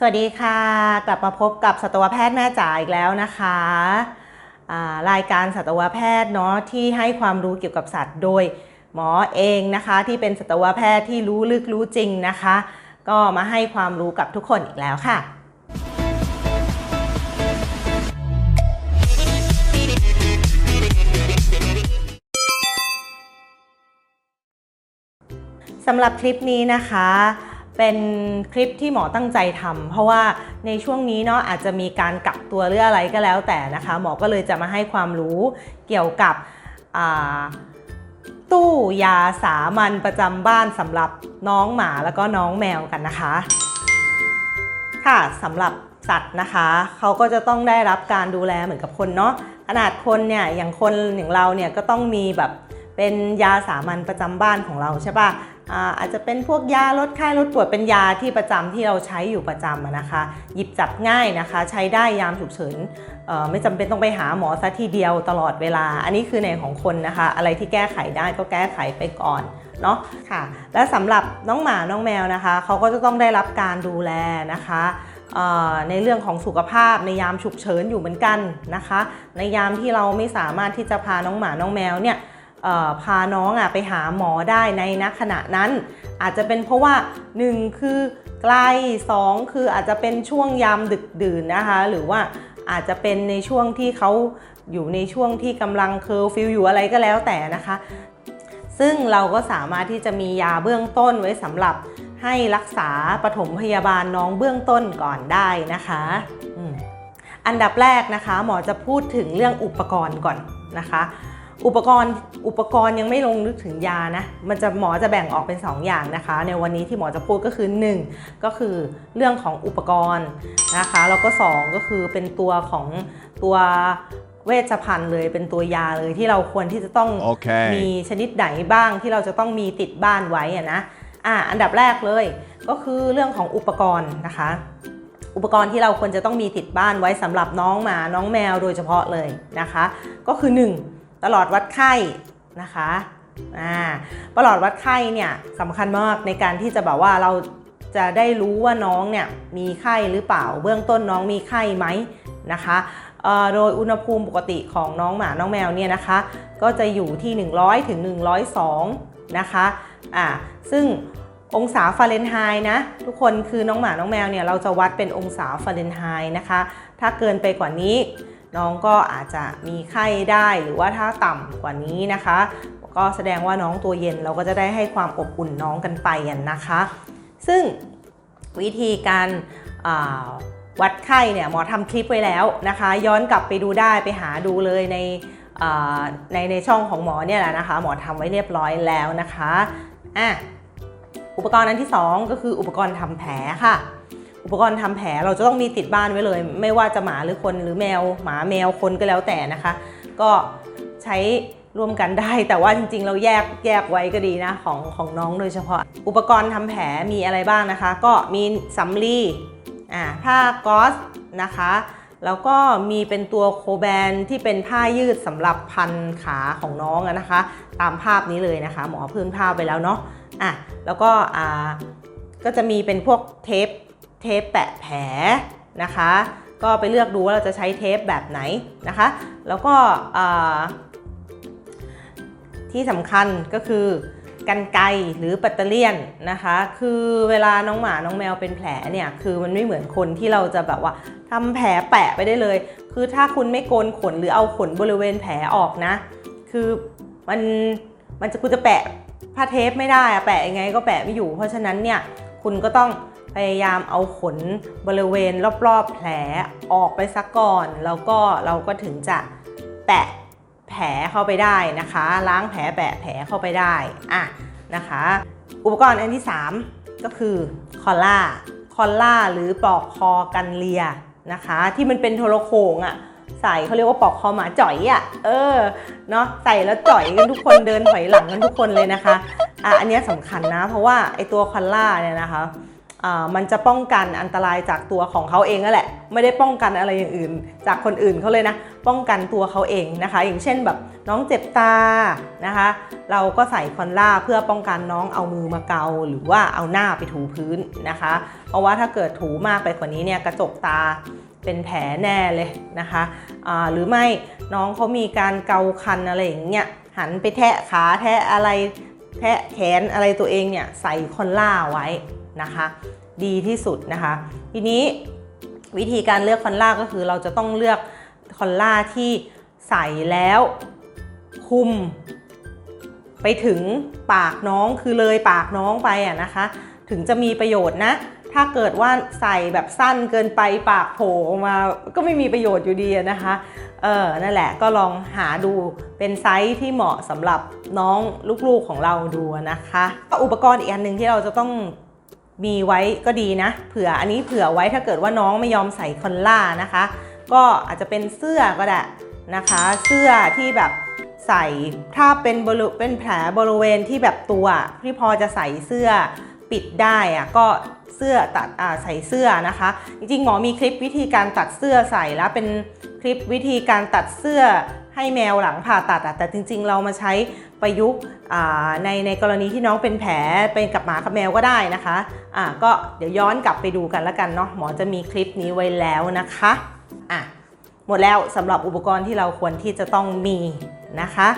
สวัสดีค่ะ กลับมาพบกับสัตวแพทย์แม่จ๋าอีกแล้วนะคะรายการสัตวแพทย์เนาะที่ให้ความรู้เกี่ยวกับสัตว์โดยหมอเองนะคะ ที่เป็นสัตวแพทย์ที่รู้ลึกรู้จริงนะคะ ก็มาให้ความรู้กับทุกคนอีกแล้วค่ะสำหรับคลิปนี้นะคะ เป็นคลิปที่หมอตั้งใจทำเพราะว่าในช่วงนี้เนาะอาจจะมีการกักตัวหรืออะไรก็แล้วแต่นะคะ หมอก็เลยจะมาให้ความรู้เกี่ยวกับตู้ยาสามัญประจำบ้านสำหรับน้องหมาแล้วก็น้องแมวกันนะคะ ค่ะสำหรับสัตว์นะคะเขาก็จะต้องได้รับการดูแลเหมือนกับคนเนาะขนาดคนเนี่ยอย่างคนอย่างเราเนี่ยก็ต้องมีแบบเป็นยาสามัญประจำบ้านของเราใช่ปะ อาจจะเป็นพวกยาลดไข้ลดปวดเป็นยาที่ประจำที่เราใช้อยู่ประจำนะคะ หยิบจับง่ายนะคะ ใช้ได้ยามฉุกเฉินไม่จำเป็นต้องไปหาหมอซะทีเดียวตลอดเวลา อันนี้คือในของคนนะคะ อะไรที่แก้ไขได้ก็แก้ไขไปก่อนเนาะค่ะ และสำหรับน้องหมาน้องแมวนะคะ เขาก็จะต้องได้รับการดูแลนะคะในเรื่องของสุขภาพในยามฉุกเฉินอยู่เหมือนกันนะคะ ในยามที่เราไม่สามารถที่จะพาน้องหมาน้องแมวเนี่ย พาน้องอะไปหาหมอได้ในณขณะนั้น อาจจะเป็นเพราะว่า 1 คือไกล2คืออาจจะเป็นช่วงยามดึกดื่นนะคะ หรือว่าอาจจะเป็นในช่วงที่เขาอยู่ในช่วงที่กำลังเคอร์ฟิวอยู่อะไรก็แล้วแต่นะคะ ซึ่งเราก็สามารถที่จะมียาเบื้องต้นไว้สำหรับให้รักษาปฐมพยาบาลน้องเบื้องต้นก่อนได้นะคะออันดับแรกนะคะ หมอจะพูดถึงเรื่องอุปกรณ์ก่อนนะคะ อุปกรณ์อุปกรณ์ยังไม่ลงนึกถึงยานะ มันจะหมอจะแบ่งออกเป็น 2 อย่างนะคะ ในวันนี้ที่หมอจะพูดก็คือ 1 ก็คือเรื่องของอุปกรณ์นะคะแล้วก็ 2 ก็คือเป็นตัวของตัวเวชภัณฑ์เลยเป็นตัวยาเลยที่เราควรที่จะต้องโอเคมีชนิดไหนบ้างที่เราจะต้องมีติดบ้านไว้อะนะอะอันดับแรกเลยก็คือเรื่องของอุปกรณ์นะคะ อุปกรณ์ที่เราควรจะต้องมีติดบ้านไว้สำหรับน้องหมาน้องแมวโดยเฉพาะเลยนะคะ ก็คือ 1 ตลอดวัดไข้นะคะอ่าประหลอดวัดไข้เนี่ยสำคัญมากในการที่จะแบบว่าเราจะได้รู้ว่าน้องเนี่ยมีไข้หรือเปล่า เบื้องต้นน้องมีไข้ไหมนะคะโดยอุณหภูมิปกติของน้องหมาน้องแมวเนี่ยนะคะ ก็จะอยู่ที่ 100 ถึง 102 นะคะอ่าซึ่งองศาฟาเรนไฮต์นะทุกคนคือน้องหมาน้องแมวเนี่ยเราจะวัดเป็นองศาฟาเรนไฮต์นะคะ ถ้าเกินไปกว่านี้ น้องก็อาจจะมีไข้ได้หรือว่าถ้าต่ำกว่านี้นะคะ ก็แสดงว่าน้องตัวเย็นเราก็จะได้ให้ความอบอุ่นน้องกันไปนะคะ ซึ่งวิธีการาวัดไข้เนี่ยหมอทำคลิปไว้แล้วนะคะ ย้อนกลับไปดูได้ไปหาดูเลยในในในช่องของหมอเนี่ยแหละนะคะ หมอทำไว้เรียบร้อยแล้วนะคะอะอุปกรณ์อันที่สองก็คืออุปกรณ์ทำแผลค่ะ อุปกรณ์ทำแผลเราจะต้องมีติดบ้านไว้เลย ไม่ว่าจะหมาหรือคนหรือแมว หมาแมวคนก็แล้วแต่นะคะ ก็ใช้ร่วมกันได้แต่ว่าจริงๆ เราแยกแยกไว้ก็ดีนะของของน้องโดยเฉพาะ อุปกรณ์ทำแผลมีอะไรบ้างนะคะ ก็มีสำลีอ่าผ้าก๊อซนะคะแล้วก็มีเป็นตัวโคแบนที่เป็นผ้ายืดสำหรับพันขาของน้องนะคะ ตามภาพนี้เลยนะคะ หมอพื้นภาพไปแล้วเนาะอะแล้วก็อ่าก็จะมีเป็นพวกเทป เทปแปะแผลนะคะ ก็ไปเลือกดูว่าเราจะใช้เทปแบบไหนนะคะ แล้วก็ที่สำคัญก็คือกันไกหรือปัตเตอรเลียนนะคะ คือเวลาน้องหมาน้องแมวเป็นแผลเนี่ยคือมันไม่เหมือนคนที่เราจะแบบว่าทำแผลแปะไปได้เลย คือถ้าคุณไม่โกนขนหรือเอาขนบริเวณแผลออกนะ คือมันมันจะคุณจะแปะผ้าเทปไม่ได้อะแปะยังไงก็แปะไม่อยู่ เพราะฉะนั้นเนี่ยคุณก็ต้อง พยายามเอาขนบริเวณรอบๆแผลออกไปซะก่อน แล้วก็เราก็ถึงจะแปะแผลเข้าไปได้นะคะ ล้างแผลแปะแผลเข้าไปได้อะนะคะ อุปกรณ์อันที่ 3 ก็คือคอลล่าคอลล่าหรือปลอกคอกันเลียนะคะ ที่มันเป็นโทรโขงอะ่ะใส่เขาเรียกว่าปลอกคอหมาจ่อยอะ่ะ เออ เนาะใส่แล้วจ่อยกันทุกคนเดินถอยหลังกันทุกคนเลยนะคะ อะ อันนี้ยสำคัญนะ เพราะว่าไอตัวคอลล่าเนี่ยนะคะ มันจะป้องกันอันตรายจากตัวของเขาเองนั่นแหละ ไม่ได้ป้องกันอะไรอย่างอื่น จากคนอื่นเขาเลยนะ ป้องกันตัวเขาเองนะคะ อย่างเช่นแบบน้องเจ็บตานะคะ เราก็ใส่คอนล่าเพื่อป้องกันน้องเอามือมาเกา หรือว่าเอาหน้าไปถูพื้นนะคะ เพราะว่าถ้าเกิดถูมากไปกว่านี้เนี่ยกระจกตาเป็นแผลแน่เลยนะคะอ่าหรือไม่น้องเขามีการเกาคันอะไรอย่างเงี้ยหันไปแทะขาแทะอะไร แทะแขนอะไรตัวเองเนี่ยใส่คอนล่าไว้นะคะ ดีที่สุดนะคะ ทีนี้วิธีการเลือกคอนล่าก็คือเราจะต้องเลือกคอนล่าที่ใส่แล้วคุม ไปถึงปากน้องคือเลยปากน้องไปอะนะคะ ถึงจะมีประโยชน์นะ ถ้าเกิดว่าใส่แบบสั้นเกินไปปากโผล่ออกมาก็ไม่มีประโยชน์อยู่ดีนะคะเออนั่นแหละก็ลองหาดูเป็นไซส์ที่เหมาะสำหรับ น้องลูกๆของเราดูนะคะก็อุปกรณ์อีกอันหนึ่งที่เราจะต้องมีไว้ก็ดีนะ เผื่ออันนี้เผื่อไว้ถ้าเกิดว่าน้องไม่ยอมใส่คอนล่านะคะ ก็อาจจะเป็นเสื้อก็ได้นะคะ เสื้อที่แบบใส่ถ้าเป็นบริเป็นแผลบริเวณที่แบบตัวที่พอจะใส่เสื้อปิดได้อะก็เสื้อตัดอ่าใส่เสื้อนะคะ จริงๆหมอมีคลิปวิธีการตัดเสื้อใส่แล้วเป็นคลิปวิธีการตัดเสื้อ ให้แมวหลังผ่าตัดแต่จริง ๆ เรามาใช้ประยุกต์ในในกรณีที่น้องเป็นแผลเป็นกับหมากับแมวก็ได้นะคะะก็เดี๋ยวย้อนกลับไปดูกันแล้วกันเนาะหมอจะมีคลิปนี้ไว้แล้วนะคะอะหมดแล้วสำหรับอุปกรณ์ที่เราควรที่จะต้องมีนะคะ